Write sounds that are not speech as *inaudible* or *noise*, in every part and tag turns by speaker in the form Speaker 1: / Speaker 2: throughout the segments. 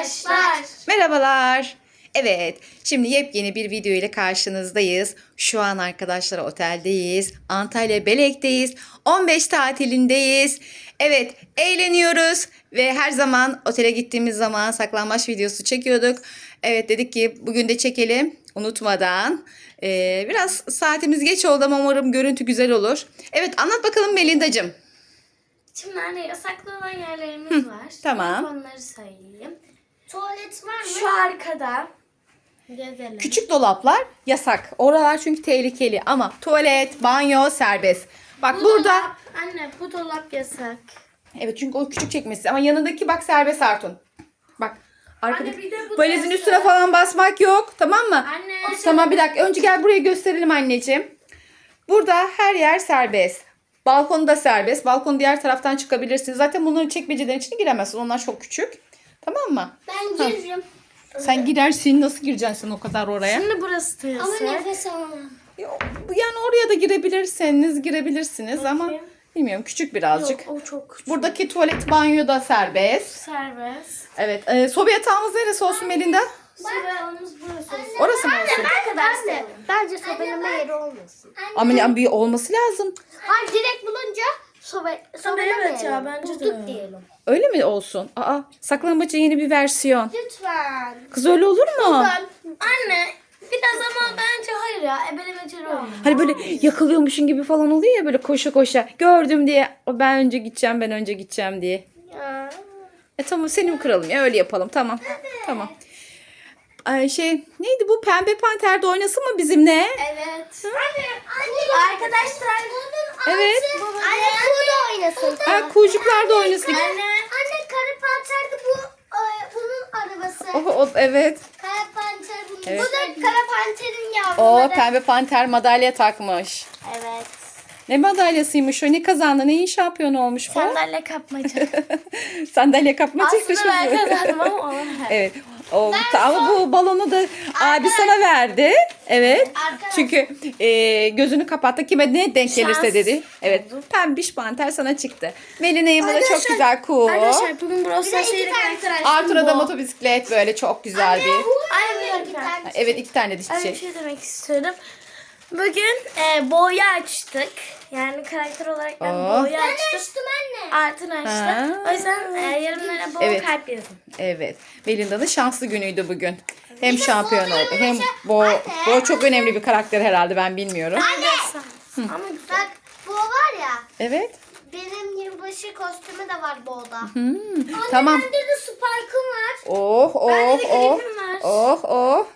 Speaker 1: başlar.
Speaker 2: Merhabalar. Evet, şimdi yepyeni bir video ile karşınızdayız. Şu an arkadaşlar oteldeyiz. Antalya Belek'teyiz. 15 tatilindeyiz. Evet, eğleniyoruz ve her zaman otele gittiğimiz zaman saklanmaç videosu çekiyorduk. Evet dedik ki bugün de çekelim unutmadan. Ee, biraz saatimiz geç oldu ama umarım görüntü güzel olur. Evet anlat bakalım Melinda'cığım.
Speaker 3: Çimlerde yasaklı olan yerlerimiz Hı, var. tamam. onları sayayım. Tuvalet var mı?
Speaker 4: Şu arkada.
Speaker 2: Gezelim. Küçük dolaplar yasak. Oralar çünkü tehlikeli ama tuvalet, banyo serbest. Bak bu burada dolap,
Speaker 3: anne bu dolap yasak.
Speaker 2: Evet çünkü o küçük çekmesi ama yanındaki bak serbest Artun. Bak Arkada Anne bir de bu valizin üstüne yasak. falan basmak yok. Tamam mı? Anne. Tamam bir dakika. Önce gel buraya gösterelim anneciğim. Burada her yer serbest. Balkonda serbest. Balkon diğer taraftan çıkabilirsiniz. Zaten bunların çekmecelerin içine giremezsin. Onlar çok küçük. Tamam mı?
Speaker 4: Ben Ha. giririm.
Speaker 2: Sen girersin nasıl gireceksin o kadar oraya?
Speaker 3: Şimdi burası Ama
Speaker 4: nefes alamam.
Speaker 2: Yani oraya da girebilirseniz girebilirsiniz ama bilmiyorum küçük birazcık. Yok, o çok küçük. Buradaki tuvalet banyo da serbest.
Speaker 3: Serbest.
Speaker 2: Evet. E, sobi yatağımız neresi olsun Melinda?
Speaker 4: Sıramız burası.
Speaker 2: Orası mı olsun?
Speaker 3: kadar Bence sobeleme yeri olmasın.
Speaker 2: Ama ne- bir olması lazım.
Speaker 4: Hayır direkt bulunca Sobe, sobe evet ya bence Bulduk de. diyelim.
Speaker 2: Öyle mi olsun? Aa saklambaçın yeni bir versiyon.
Speaker 4: Lütfen.
Speaker 2: Kız öyle olur mu? Lütfen.
Speaker 3: Anne biraz ama bence hayır ya ebelemeci rol.
Speaker 2: Hani böyle yakılıyormuşun gibi falan oluyor ya böyle koşa koşa. Gördüm diye ben önce gideceğim ben önce gideceğim diye. Ya. E tamam seni mi kıralım ya öyle yapalım tamam. Evet. Tamam. Ay şey neydi bu pembe panter de oynasın mı bizimle?
Speaker 3: Evet.
Speaker 4: Anne,
Speaker 1: anne Arkadaşlar.
Speaker 2: Evet.
Speaker 3: Anne kuğu da oynasın.
Speaker 2: Ha, kuğucuklar da oynasın.
Speaker 4: Anne, anne kara panter de bu e, bunun arabası.
Speaker 2: Oh, oh, evet.
Speaker 4: Kara panter bunun. Evet. Bu da kara panterin yavruları.
Speaker 2: Oo oh, pembe panter madalya takmış. Evet. Ne madalyasıymış o? Ne kazandı? Neyin şampiyonu olmuş bu?
Speaker 3: Sandalye kapmaca.
Speaker 2: *laughs* Sandalye kapmaca.
Speaker 3: Aslında ben kazandım ama *laughs* olamadım.
Speaker 2: Evet. O, ama bu balonu da Arkadaş... abi sana verdi. Evet. Arkadaş... Çünkü e, gözünü kapattı. Kime ne denk Şans gelirse dedi. Evet. Oldu. Pembiş panter sana çıktı. Melina'yı bana çok güzel kuğu.
Speaker 1: Arkadaşlar bugün burası şeyleri
Speaker 2: Artur'a da motobisiklet böyle çok güzel Anne, bir. Anne, bir evet iki tane dişçi. bir
Speaker 3: şey demek istiyorum. Bugün e, boyu açtık. Yani karakter olarak ben boya boyu Ben açtım. anne. Artın açtı. O yüzden e, yarımlara bol Evet. kalp yazın.
Speaker 2: Evet. Melinda'nın şanslı günüydü bugün. Hem Bir şampiyon oldu hem Bo. Anne. Bo çok önemli bir karakter herhalde ben bilmiyorum.
Speaker 4: Anne. Ama Bak bo var ya Evet. benim yılbaşı kostümü de var bu oda. Hmm, Tamam. Bende de spike'ım var.
Speaker 2: Oh oh Bende de oh. oh. var. Oh oh.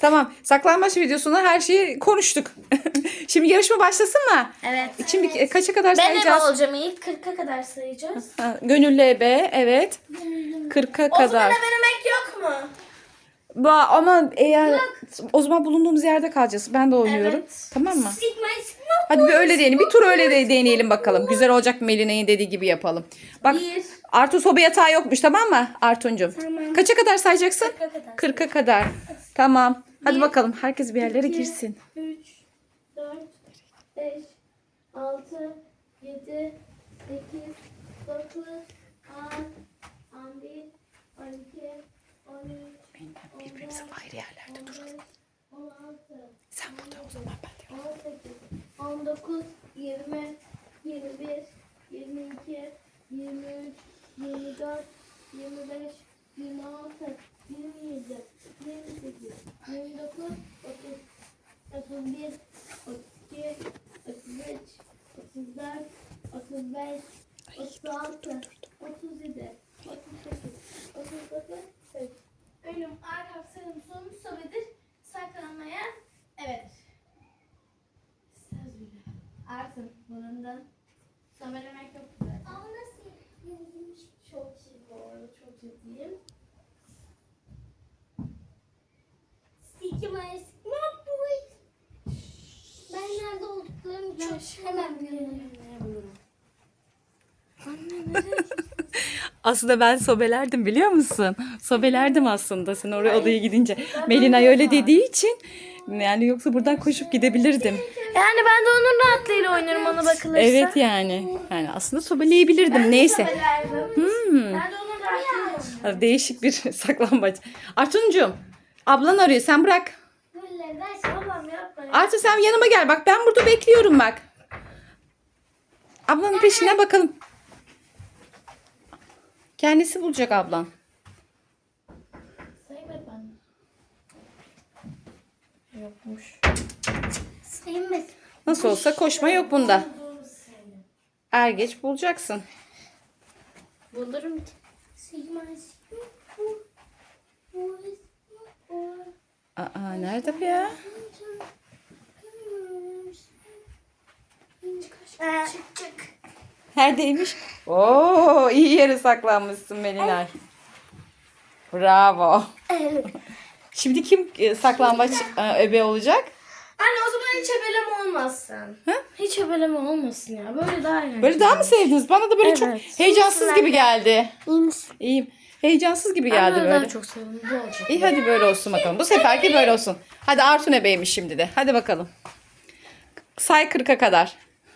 Speaker 2: Tamam. Saklanmaç videosunda her şeyi konuştuk. *laughs* Şimdi yarışma başlasın mı? Evet. Şimdi evet. kaça kadar ben sayacağız? Ben
Speaker 3: ebe olacağım ilk. 40'a kadar sayacağız.
Speaker 2: Ha, gönüllü ebe. Evet. 40'a kadar. O zaman
Speaker 4: ebemek yok mu?
Speaker 2: Ba ama eğer yok. o zaman bulunduğumuz yerde kalacağız. Ben de oynuyorum. Evet. Tamam mı? Hadi bir öyle deneyelim. Bir tur öyle de deneyelim bakalım. Güzel olacak Melina'nın dediği gibi yapalım. Bak bir. Artu soba yatağı yokmuş tamam mı Artuncum? Tamam. Kaça kadar sayacaksın? 40'a kadar. 40'a kadar. Tamam. Hadi bakalım herkes bir yerlere girsin.
Speaker 3: 3 34, 35, 36, 37, 38, 39, 40. Ölüm, arkaf, sarım, solum, sobedir. Saklanmaya evet. Söz bile. Artın burundan. Sabelemek yok güzel.
Speaker 4: Ama nasıl
Speaker 3: yenilmiş? Çok iyi bu çok ciddiyim. Silki
Speaker 2: *laughs* Aslında ben sobelerdim biliyor musun? Sobelerdim aslında sen oraya odaya gidince. Melina öyle dediği için yani yoksa buradan koşup gidebilirdim.
Speaker 3: Yani ben de onun rahatlığıyla oynarım ona bakılırsa.
Speaker 2: Evet yani. Yani aslında sobeleyebilirdim ben neyse. De hmm. Ben de onun rahatlığıyla Değişik bir *laughs* saklambaç. Artuncuğum ablan arıyor sen bırak. Arzu sen yanıma gel. Bak ben burada bekliyorum bak. Ablanın peşine bakalım. Kendisi bulacak ablan. Saymadım ben.
Speaker 3: Yokmuş.
Speaker 4: Saymadım.
Speaker 2: Nasıl olsa koşma yok bunda. Er geç bulacaksın. Bulurum. Aa nerede bu ya? birinci kaşık Neredeymiş? Oo iyi yere saklanmışsın Melinay. Bravo. Şimdi kim e, saklambaç e, olacak?
Speaker 3: Anne o zaman hiç ebeleme olmasın. Hı? Hiç ebeleme olmasın ya. Böyle daha iyi.
Speaker 2: Böyle daha mı sevdiniz? Bana da böyle çok heyecansız gibi geldi. İyi misin? İyiyim. Heyecansız gibi geldi böyle. daha çok seviyorum. Bu İyi hadi böyle olsun bakalım. Bu seferki böyle olsun. Hadi Artun ebeymiş şimdi de. Hadi bakalım. Say 40'a kadar.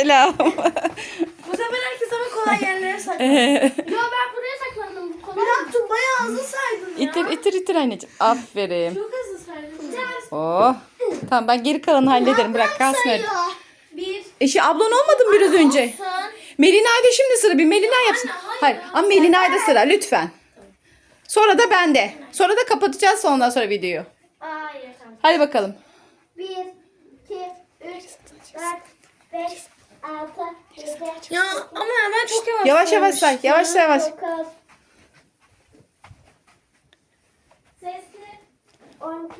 Speaker 2: selam.
Speaker 3: Bu sefer herkes ama kolay yerlere saklandı. Ya
Speaker 4: ben buraya saklandım. Bu
Speaker 3: kolay. Bıraktım bayağı hızlı saydın
Speaker 2: ya. İtir itir itir anneciğim. Aferin.
Speaker 3: Çok hızlı saydın.
Speaker 2: Oh. Tamam ben geri kalanı hallederim. Bırak kalsın öyle. Bir. Eşi şey, ablan olmadın Aa, biraz önce. Olsun. Melina'yda şimdi sıra. Bir Melina yapsın. Anne, hayır. hayır. Ama da sıra lütfen. Sonra da bende. Sonra da kapatacağız ondan sonra videoyu.
Speaker 3: Hayır. tamam.
Speaker 2: Hadi bakalım.
Speaker 4: Bir, iki, üç, dört, beş,
Speaker 3: ya ama ben çok yavaş.
Speaker 2: Yavaş yavaş say. Yavaş yavaş. 9, 8, 12,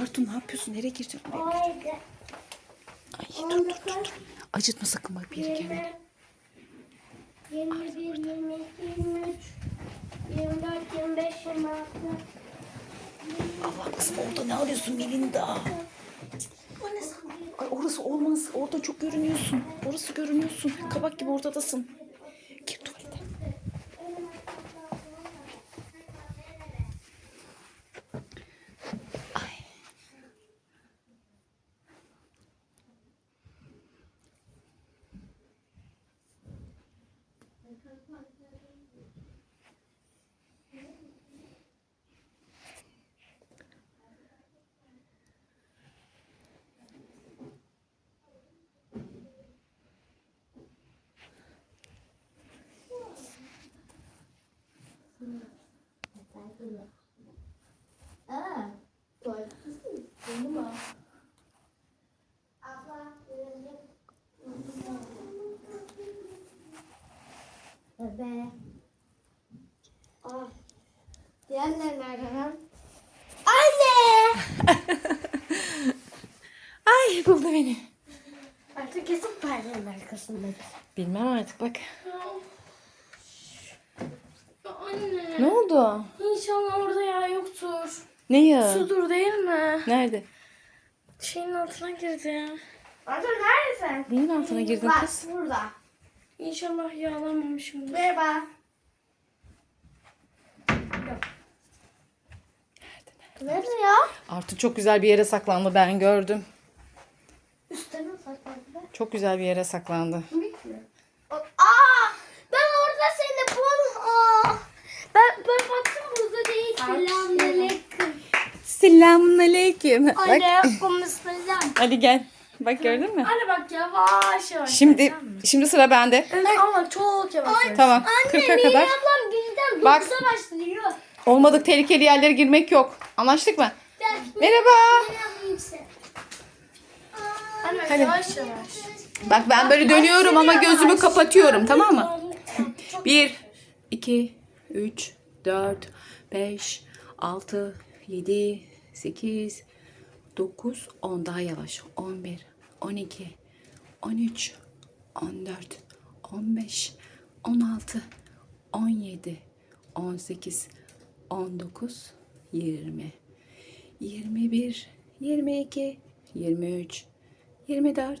Speaker 2: 15, ne yapıyorsun? Nereye girecek? 17, Ay dur dur dur. 19, Acıtma sakın bak bir yere
Speaker 4: 21, 22, 23, 24, 25, 26,
Speaker 2: Allah kızım orada ne arıyorsun Melinda? O ne Ay orası olmaz. Orada çok görünüyorsun. Orası görünüyorsun. Kabak gibi ortadasın. artık bak.
Speaker 4: anne.
Speaker 2: Ne oldu?
Speaker 3: İnşallah orada yağ yoktur. Ne ya? Sudur değil mi? Nerede? Şeyin altına girdim.
Speaker 4: Arthur neredesin?
Speaker 2: Neyin altına girdin Bak, kız?
Speaker 4: burada.
Speaker 3: İnşallah yağlanmamışımdır.
Speaker 4: Merhaba. Nerede ya?
Speaker 2: Artık çok güzel bir yere saklandı ben gördüm.
Speaker 3: Üstüne saklandı.
Speaker 2: Çok güzel bir yere saklandı. Bir
Speaker 4: Aa! Ben orada seni bul. Ben, ben baktım burada değil. Selamun
Speaker 2: aleyküm. Selamun aleyküm. Aleyküm selam. Hadi gel. Bak gördün mü?
Speaker 3: Anne bak yavaş yavaş.
Speaker 2: Şimdi şimdi sıra bende.
Speaker 3: Evet ama çok yavaş. Ay,
Speaker 2: Tamam.
Speaker 4: Anne 40'a kadar. ablam birden Bak. dokuza başlıyor.
Speaker 2: Olmadık tehlikeli yerlere girmek yok. Anlaştık mı? Ben Merhaba. Hadi. yavaş yavaş. Bak ben böyle dönüyorum ama gözümü kapatıyorum tamam mı? 1, 2, 3, 4, 5, 6, 7, 8, 9, 10 daha yavaş. 11, 12, 13, 14, 15, 16, 17, 18, 19, 20, 21, 22, 23, 24,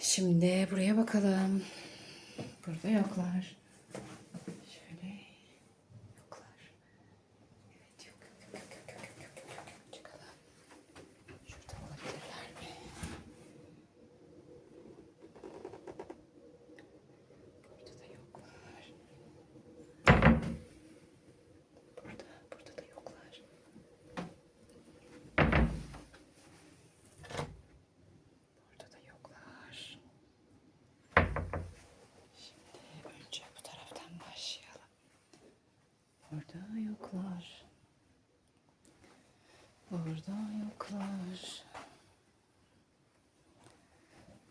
Speaker 2: Şimdi buraya bakalım. Burada yoklar. Burada yoklar.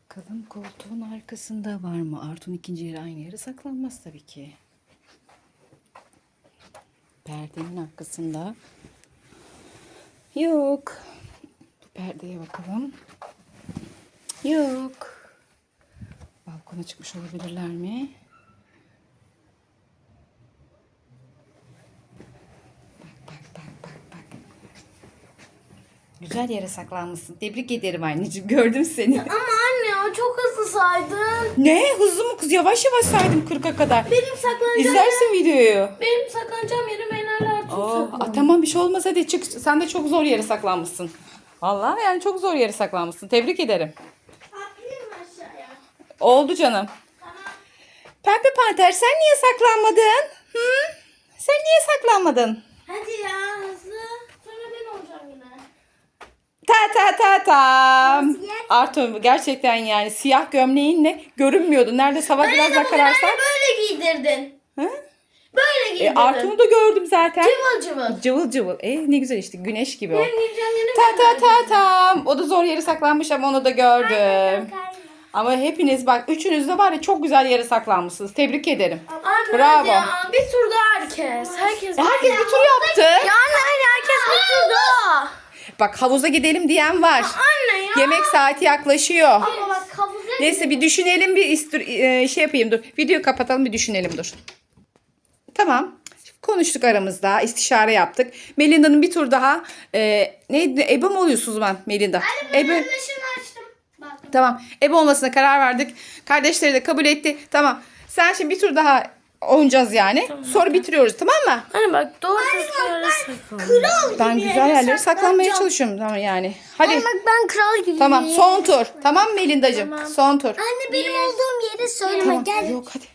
Speaker 2: Bakalım koltuğun arkasında var mı? Artun ikinci yeri aynı yere saklanmaz tabii ki. Perdenin arkasında yok. perdeye bakalım. Yok. Balkona çıkmış olabilirler mi? güzel yere saklanmışsın. Tebrik ederim anneciğim. Gördüm seni.
Speaker 3: Ama anne o çok hızlı saydın.
Speaker 2: Ne? Hızlı mı kız? Yavaş yavaş saydım 40'a kadar.
Speaker 3: Benim saklanacağım
Speaker 2: İzlersin videoyu.
Speaker 3: Benim saklanacağım yerim Enel Ertuğrul Oo,
Speaker 2: tamam bir şey olmaz hadi çık. Sen de çok zor yere saklanmışsın. Vallahi yani çok zor yere saklanmışsın. Tebrik ederim.
Speaker 4: Atlayayım aşağıya?
Speaker 2: Oldu canım. Pembe Panter sen niye saklanmadın? Hı? Sen niye saklanmadın? Hadi ya. Ta ta ta ta. Artur gerçekten yani siyah gömleğinle görünmüyordu. Nerede sabah biraz daha kararsan.
Speaker 3: böyle giydirdin. Ha? Böyle E, giydirdin.
Speaker 2: Artun'u da gördüm zaten.
Speaker 3: Cıvıl cıvıl.
Speaker 2: Cıvıl cıvıl. E ne güzel işte güneş gibi o. Benim Ta ta ta ta. O da zor yere saklanmış ama onu da gördüm. Ama hepiniz bak üçünüz de var ya çok güzel yere saklanmışsınız. Tebrik ederim.
Speaker 3: Abi Bravo. Ya, bir turda herkes.
Speaker 2: Herkes. E, herkes bir tur yaptı.
Speaker 3: Yani herkes bir turda.
Speaker 2: Bak havuza gidelim diyen var.
Speaker 3: anne ya.
Speaker 2: Yemek saati yaklaşıyor. Ama bak havuza Neyse bir düşünelim bir istir- e, şey yapayım dur. Videoyu kapatalım bir düşünelim dur. Tamam. Konuştuk aramızda, istişare yaptık. Melinda'nın bir tur daha e, neydi? Ebe mi oluyorsunuz ben Melinda?
Speaker 4: Ebe. Ben ışığını açtım.
Speaker 2: Bak. Tamam. Ebe olmasına karar verdik. Kardeşleri de kabul etti. Tamam. Sen şimdi bir tur daha oynayacağız yani. Tamam. Sonra bitiriyoruz tamam mı?
Speaker 3: Hani bak doğru düzgün yere
Speaker 2: saklan. Ben güzel yerlere saklanmaya çalışıyorum tamam yani.
Speaker 3: Hadi. Anne bak ben kral gibi.
Speaker 2: Tamam son tur. Tamam mı Elindacığım? Son tur.
Speaker 4: Anne benim olduğum yeri söyleme Tamam. gel. Yok hadi.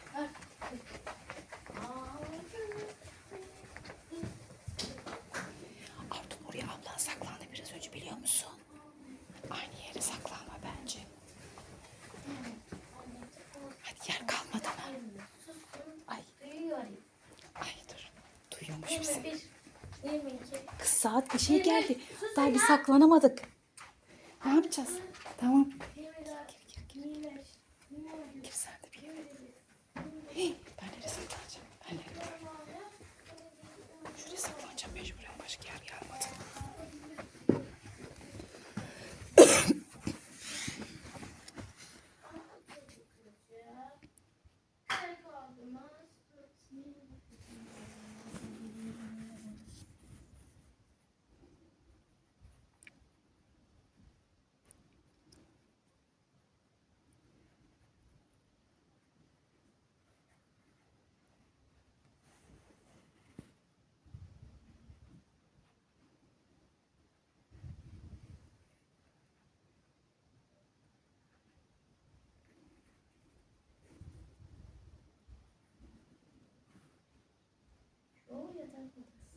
Speaker 2: saat bir şey geldi. Daha bir saklanamadık. Ne yapacağız? Tamam. Gir, gir, gir, gir. sen de bir ben nereye saklanacağım? Ben nereye? Şuraya saklanacağım mecburen. Başka yer geldi.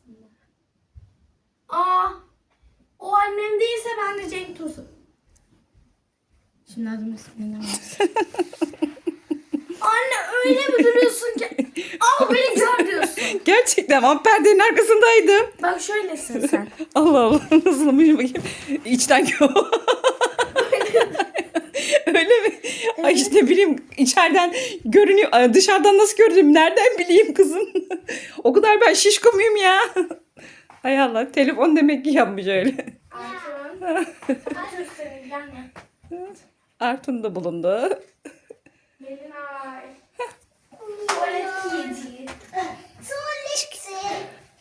Speaker 3: aslında. Aa, o annem değilse ben de Cenk Tosun.
Speaker 2: Şimdi adım ismini *laughs*
Speaker 3: Anne öyle mi duruyorsun ki? Al beni gör diyorsun.
Speaker 2: Gerçekten ama perdenin arkasındaydım.
Speaker 3: Bak şöylesin sen.
Speaker 2: *laughs* Allah Allah nasıl nasılmış bakayım. İçten gör. *laughs* mi? Ay işte bileyim içeriden görünüyor. Dışarıdan nasıl gördüm? Nereden bileyim kızım? *laughs* o kadar ben şişko muyum ya? *laughs* Hay Allah telefon demek ki yapmış öyle. *laughs* Artun. da bulundu. Benim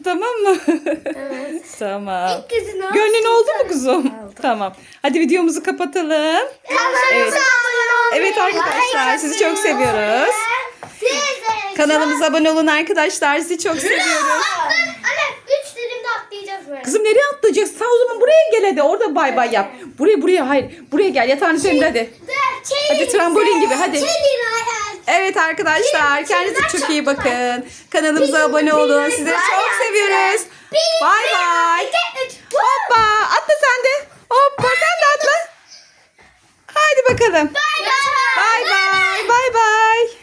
Speaker 2: Tamam mı? Evet. *laughs* tamam. Gözünü Gönlün oldu mu kuzum? Tamam. Hadi videomuzu kapatalım. Evet. Evet arkadaşlar sizi çok seviyoruz. Kanalımıza abone olun arkadaşlar. Sizi çok seviyoruz. Kızım nereye atlayacaksın? Sen o zaman buraya gel hadi. Orada bay bay yap. Buraya buraya hayır. Buraya gel. Yatağın üzerinde hadi. Hadi trambolin gibi hadi. Evet arkadaşlar kendinize çok iyi bakın. Kanalımıza abone olun. Sizleri çok seviyoruz. Bay bay. Hoppa atla sen de. Hoppa sen de atla. Haydi bakalım. Bay bay. Bay bay. Bay bay.